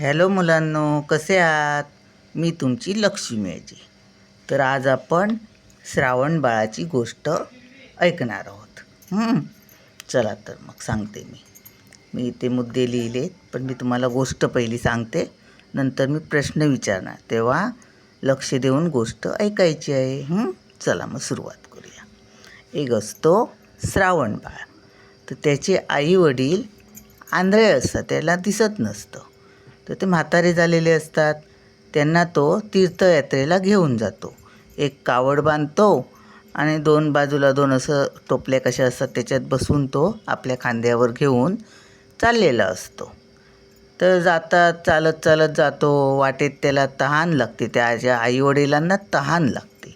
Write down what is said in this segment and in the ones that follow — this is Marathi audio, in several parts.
हॅलो मुलांनो कसे आहात? मी तुमची लक्ष्मी अजी तर आज आपण श्रावण बाळाची गोष्ट ऐकणार आहोत. चला तर मग सांगते मी. मी इथे मुद्दे लिहिलेत पण मी तुम्हाला गोष्ट पहिली सांगते नंतर मी प्रश्न विचारणार. तेव्हा लक्ष देऊन गोष्ट ऐकायची आहे. चला मग सुरुवात करूया. एक असतो श्रावण बाळ. तर त्याचे आई वडील आंधळे असतात त्याला दिसत नसतं. तर ते म्हातारे झालेले असतात. त्यांना तो तीर्थयात्रेला घेऊन जातो. एक कावड बांधतो आणि दोन बाजूला दोन असं टोपल्या कशा असतात त्याच्यात बसून तो आपल्या खांद्यावर घेऊन चाललेला असतो. तर जातात चालत चालत जातो. वाटेत त्याला तहान लागते. त्याच्या आईवडिलांना तहान लागते.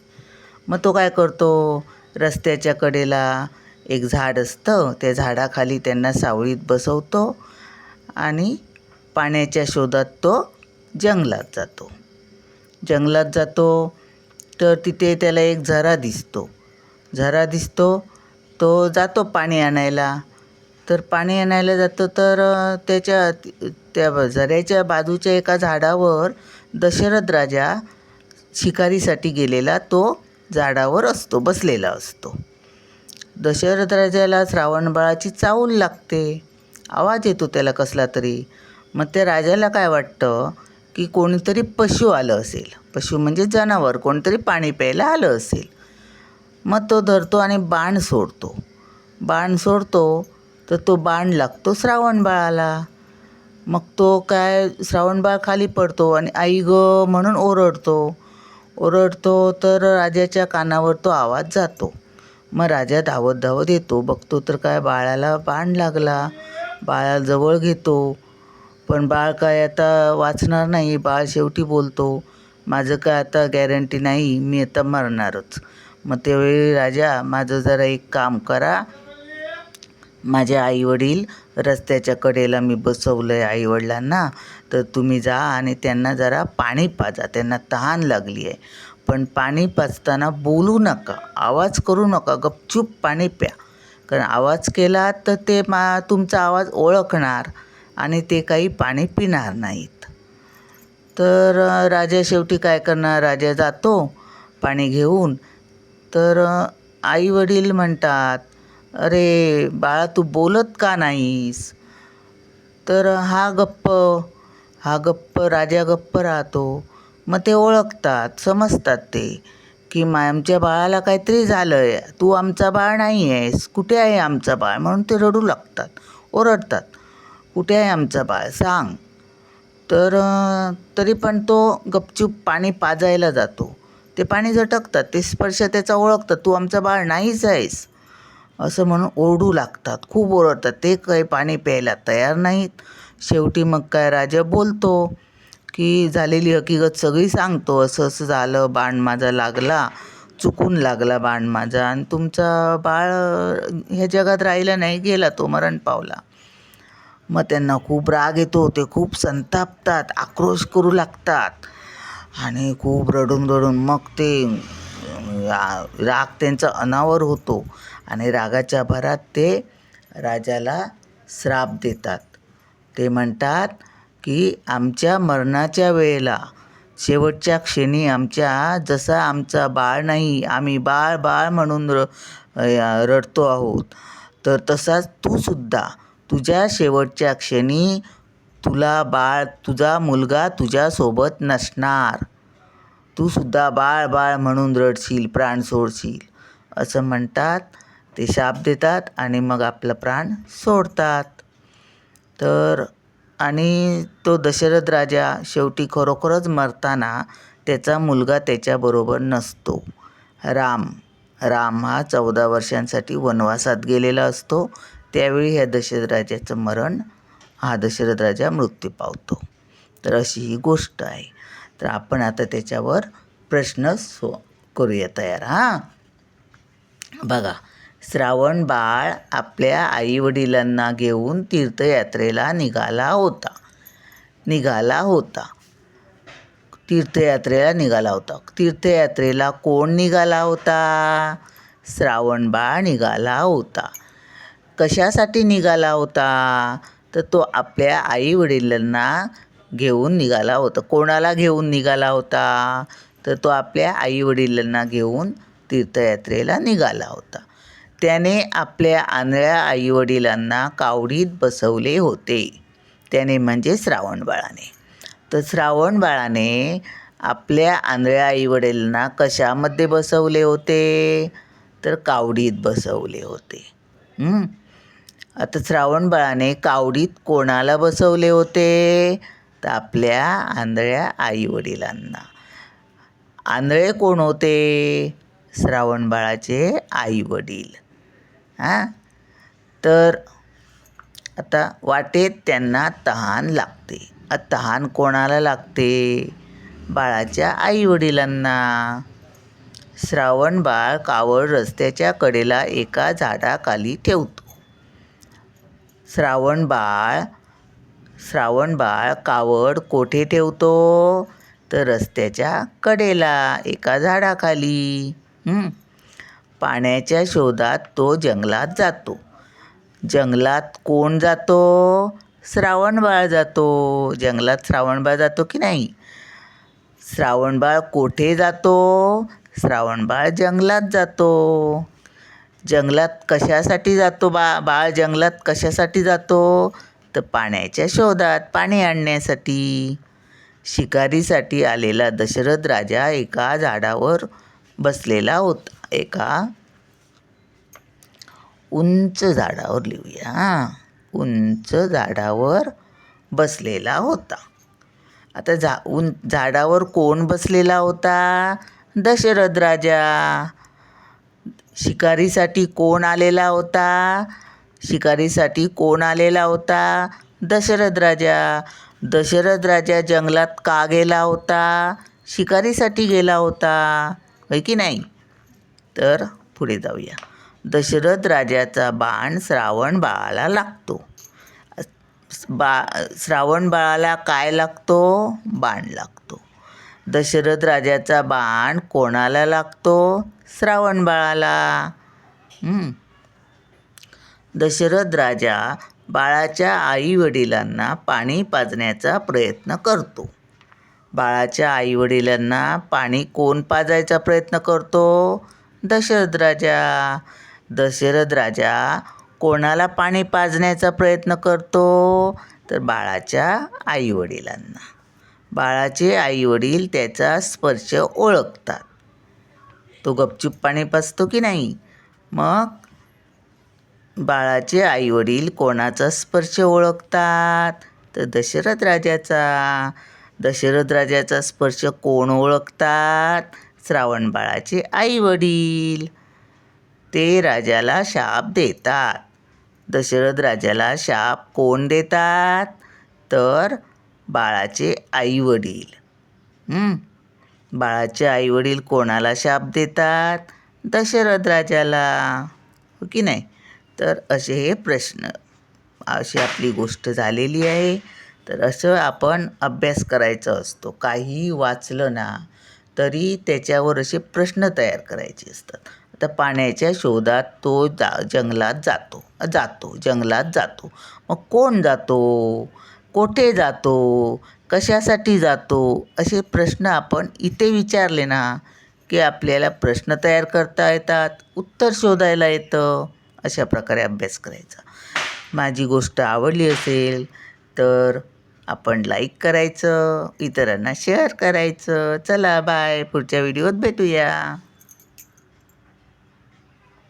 मग तो काय करतो? रस्त्याच्या कडेला एक झाड असतं. त्या झाडाखाली त्यांना सावळीत बसवतो आणि पाण्याच्या शोधात तो जंगलात जातो. जंगलात जातो तर तिथे त्याला एक झरा दिसतो. झरा दिसतो तो जातो पाणी आणायला. तर पाणी आणायला जातो तर त्याच्या त्या झऱ्याच्या बाजूच्या एका झाडावर दशरथ राजा शिकारीसाठी गेलेला तो झाडावर असतो बसलेला असतो. दशरथ राजाला श्रावणबाळाची चाऊल लागते. आवाज येतो त्याला कसला तरी. मग त्या राजाला काय वाटतं? की कोणीतरी पशु आलं असेल. पशु म्हणजे जनावर. कोणतरी पाणी प्यायला आलं असेल. मग तो धरतो आणि बाण सोडतो. बाण सोडतो तर तो बाण लागतो श्रावणबाळाला मग तो काय श्रावणबाळ खाली पडतो आणि आई ग म्हणून ओरडतो. ओरडतो तर राजाच्या कानावर तो आवाज जातो. मग राजा धावत धावत येतो. बघतो तर काय बाळाला बाण लागला. बाळाला जवळ घेतो. पण बाळ काय आता वाचणार नाही बाळ शेवटी बोलतो माझं काय आता गॅरंटी नाही मी आता मरणारच. मग त्यावेळी राजा माझं जरा एक काम करा. माझे आईवडील रस्त्याच्या कडेला मी बसवलं आहे आईवडिलांना तर तुम्ही जा आणि त्यांना जरा पाणी पाजा त्यांना तहान लागली आहे पण पाणी पाजताना बोलू नका आवाज करू नका गपचूप पाणी प्या. कारण आवाज केला तर ते मा तुमचा आवाज ओळखणार. आणि ते काही पाणी पिणार नाहीत. तर राजा शेवटी काय करणार? राजा जातो पाणी घेऊन. तर आई वडील म्हणतात अरे बाळा तू बोलत का नाहीस? तर हा गप्प हा गप्प राजा गप्प राहतो. मग ते ओळखतात समजतात ते की मा आमच्या बाळाला काहीतरी झालं आहे तू आमचा बाळ नाही आहेस कुठे आहे आमचा बाळ? म्हणून ते रडू लागतात ओरडतात. कुठे आहे आमचा बाळ? सांग. तर तरी पण तो गपचूप पाणी पाजायला जातो. ते पाणी झटकतात ते स्पर्श त्याचा ओळखतात. तू आमचा बाळ नाहीच आहेस. असं म्हणून ओरडू लागतात. खूप ओरडतात. ते काही पाणी प्यायला तयार नाहीत. शेवटी मग काय राजा बोलतो की झालेली हकीकत सगळी सांगतो. असं असं झालं बाण माझा लागला चुकून लागला बाण माझा. आणि तुमचा बाळ ह्या जगात राहिला नाही गेला तो मरण पावला. मग त्यांना खूप राग येतो ते खूप संतापतात आक्रोश करू लागतात. आणि खूप रडून रडून मग ते राग त्यांचा अनावर होतो. आणि रागाच्या भरात ते राजाला श्राप देतात. ते म्हणतात की आमच्या मरणाच्या वेळेला शेवटच्या क्षणी आमच्या जसा आमचा बाळ नाही आम्ही बाळ बाळ म्हणून र रडतो आहोत तर तसाच तूसुद्धा तुझ्या शेवटच्या क्षणी तुला बाळ तुझा मुलगा तुझ्यासोबत नसणार. तू सुद्धा बाळ बाळ म्हणून रडशील प्राण सोडशील. असं म्हणतात ते शाप देतात आणि मग आपलं प्राण सोडतात. तर आणि तो दशरथ राजा शेवटी खरोखरच मरताना त्याचा मुलगा त्याच्याबरोबर नसतो. राम राम हा चौदा वर्षांसाठी वनवासात गेलेला असतो. त्यावेळी ह्या दशरथ राजाचं मरण हा दशरथ राजा मृत्यू पावतो. तर अशी ही गोष्ट आहे. तर आपण आता त्याच्यावर प्रश्न सो करूया तयार हां? बघा श्रावण बाळ आपल्या आईवडिलांना घेऊन तीर्थयात्रेला निघाला होता. निघाला होता. तीर्थयात्रेला निघाला होता. तीर्थयात्रेला कोण निघाला होता? श्रावण बाळ निघाला होता. कशासाठी निघाला होता? तर तो आपल्या आईवडिलांना घेऊन निघाला होता. कोणाला घेऊन निघाला होता? तर तो आपल्या आईवडिलांना घेऊन तीर्थयात्रेला निघाला होता. त्याने आपल्या आंधळ्या आईवडिलांना कावडीत बसवले होते. त्याने म्हणजे श्रावणबाळाने तर श्रावणबाळाने आपल्या आंधळ्या आईवडिलांना कशामध्ये बसवले होते? तर कावडीत बसवले होते. आता श्रावणबाळाने कावडीत कोणाला बसवले होते? तर आपल्या आंधळ्या आईवडिलांना. आंधळे कोण होते? श्रावणबाळाचे आईवडील. हां? तर आता वाटेत त्यांना तहान लागते. तहान कोणाला लागते? बाळाच्या आईवडिलांना. श्रावण बाळ कावड रस्त्याच्या कडेला एका झाडाखाली ठेवतो. श्रावणबाळ श्रावणबाळ कावड कोठे ठेवतो? तर रस्त्याच्या कडेला एका झाडाखाली. पाण्याच्या शोधात तो जंगलात जातो. जंगलात कोण जातो? श्रावणबाळ जातो. जंगलात श्रावणबाळ जातो की नाही? श्रावणबाळ कोठे जातो? श्रावणबाळ जंगलात जातो. जंगलात कशासाठी जातो बा बाळ जंगलात कशासाठी जातो? तर पाण्याच्या शोधात पाणी आणण्यासाठी. शिकारीसाठी आलेला दशरथ राजा एका झाडावर बसलेला होता. एका उंच झाडावर लिहूया. हां उंच झाडावर बसलेला होता. आता झा उं झाडावर कोण बसलेला होता? दशरथ राजा. शिकारीसाठी कोण आलेला होता? शिकारीसाठी कोण आलेला होता? दशरथ राजा. दशरथ राजा जंगलात का गेला होता? शिकारीसाठी गेला होता. होय की नाही? तर पुढे जाऊया. दशरथ राजाचा बाण श्रावण बाळाला लागतो. बा श्रावण बाळाला काय लागतो? बाण लागतो. दशरथ राजाचा बाण कोणाला लागतो? श्रावण बाळाला. दशरथ राजा बाळाच्या आईवडिलांना पाणी पाजण्याचा प्रयत्न करतो. बाळाच्या आईवडिलांना पाणी कोण पाजायचा प्रयत्न करतो? दशरथ राजा. दशरथ राजा कोणाला पाणी पाजण्याचा प्रयत्न करतो? तर बाळाच्या आईवडिलांना. बाळाचे आईवडील त्याचा स्पर्श ओळखतात. तो गपचूप पाणी की नाही? मग? बाळाचे आईवडील कोणाचा स्पर्श ओळखतात? तर दशरथ राजाचा. दशरथ राजाचा स्पर्श कोण ओळखतात? श्रावण बाळाचे आईवडील. ते राजाला शाप देतात. दशरथ राजाला शाप कोण देतात? तर बाळाचे आईवडील. हं? बाळाचे आईवडील कोणाला शाप देतात? दशरथ राजाला. हो की नाही? तर असे हे प्रश्न. अशी आपली गोष्ट झालेली आहे. तर असं आपण अभ्यास करायचा असतो. काहीही वाचलं ना तरी त्याच्यावर असे प्रश्न तयार करायचे असतात. आता पाण्याच्या शोधात तो जा जंगलात जातो. जातो जंगलात जातो. मग कोण जातो? कोठे जातो? कशासाठी जातो? असे प्रश्न आपण इथे विचारले ना की आपल्याला प्रश्न तयार करता येतात उत्तर शोधायला येतं अशा प्रकारे अभ्यास करायचा. माझी गोष्ट आवडली असेल तर आपण लाईक करायचं इतरांना शेअर करायचं. चला बाय पुढच्या व्हिडिओत भेटूया.